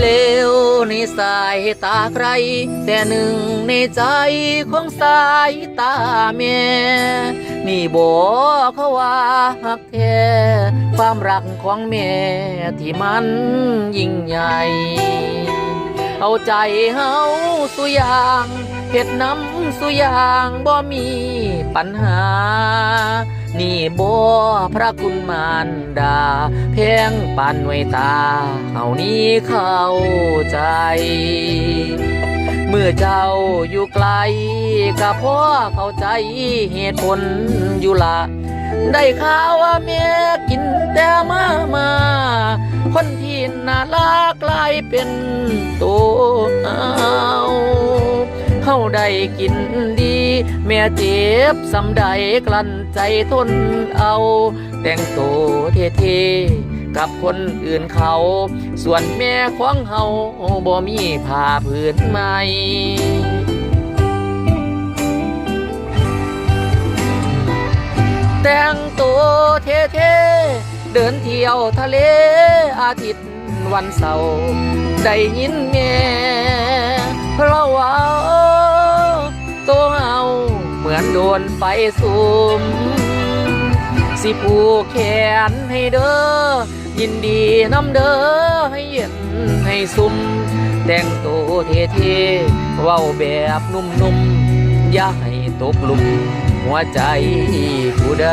เลวในสายตาใคร แต่หนึ่งในใจของสายตาแม่นี่บอกเขาว่าหักแท้ความรักของแม่ที่มันยิ่งใหญ่ เอาใจเฮาสุยางเฮ็ดน้ำสุยางบ่มีปัญหา นี่บ่พระคุณมารดา เพียงปานหน่วยตาเฮานี้เข้าใจ เมื่อเจ้าอยู่ไกลก็พราะเข้าใจเหตุผลอยู่ละได้ข่าวว่าแม่กินแต่มามา คนที่น่ารักกลายเป็นตัวเอาเฮาได้กินดีแม่เจ็บสำใดกลั้น ใจทนเอา แต่งตัวเท่ๆกับคนอื่นเขา ส่วนแม่ของเฮาบ่มีผ้าผืนใหม่แต่งตัวเท่ๆเดินเที่ยวทะเลอาทิตย์วันเสาร์ได้ยินแม่เพราะว่า นไปสุมสิผูกแขนให้เด้อ ยินดีน้ำเด้อให้เย็นให้ซุม แต่งตัวเท่ๆเว้าแบบนุ่มๆ อย่าให้ตกหลุม หัวใจผู้ใด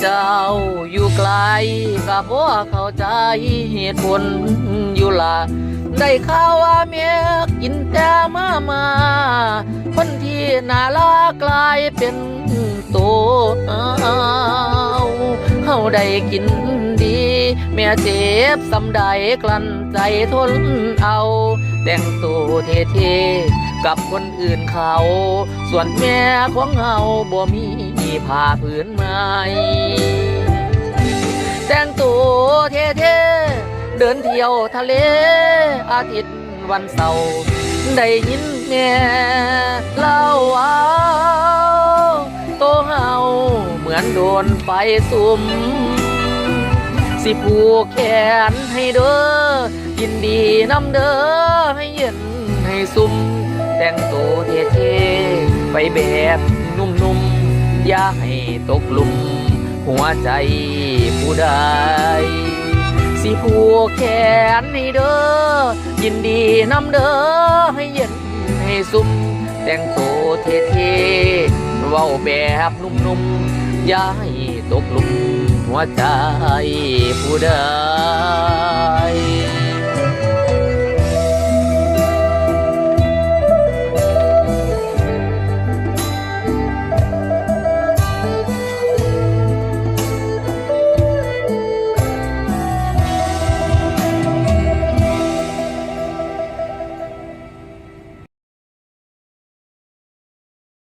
เจ้าอยู่ไกลก็เพราเข้าใจเหตุผลอยู่ละได้ข่าวว่าเมียกินแต่มามาคนที่น่ารักกลายเป็นตัวเอาเฮาได้กินดีแม่เจ็บสำใดกลั้นใจทนเอา แต่งตัวเท่ๆ กับคนอื่นเขา ส่วนแม่ของเฮาบ่มีผ้าผืนใหม่แต่งตัวเท่ๆเดินเที่ยวทะเล อาทิตย์วันเสาร์ได้ยินแม่เล่าว่าโตเฮาเหมือนโดนไฟสุมสิผูกแขนให้เด้อยินดีนำเด้อให้เย็นให้ซุ่ม แต่งตัวเท่ๆไปแบบนุ่มๆ อย่าให้ตกหลุม หัวใจผู้ใดสิผูกแขนให้เด้อ ยินดีนำเด้อ ให้เย็นให้ซุ่มแต่งตัวเท่ๆเว้าแบบนุ่มๆ อย่าให้ตกหลุมหัวใจผู้ใด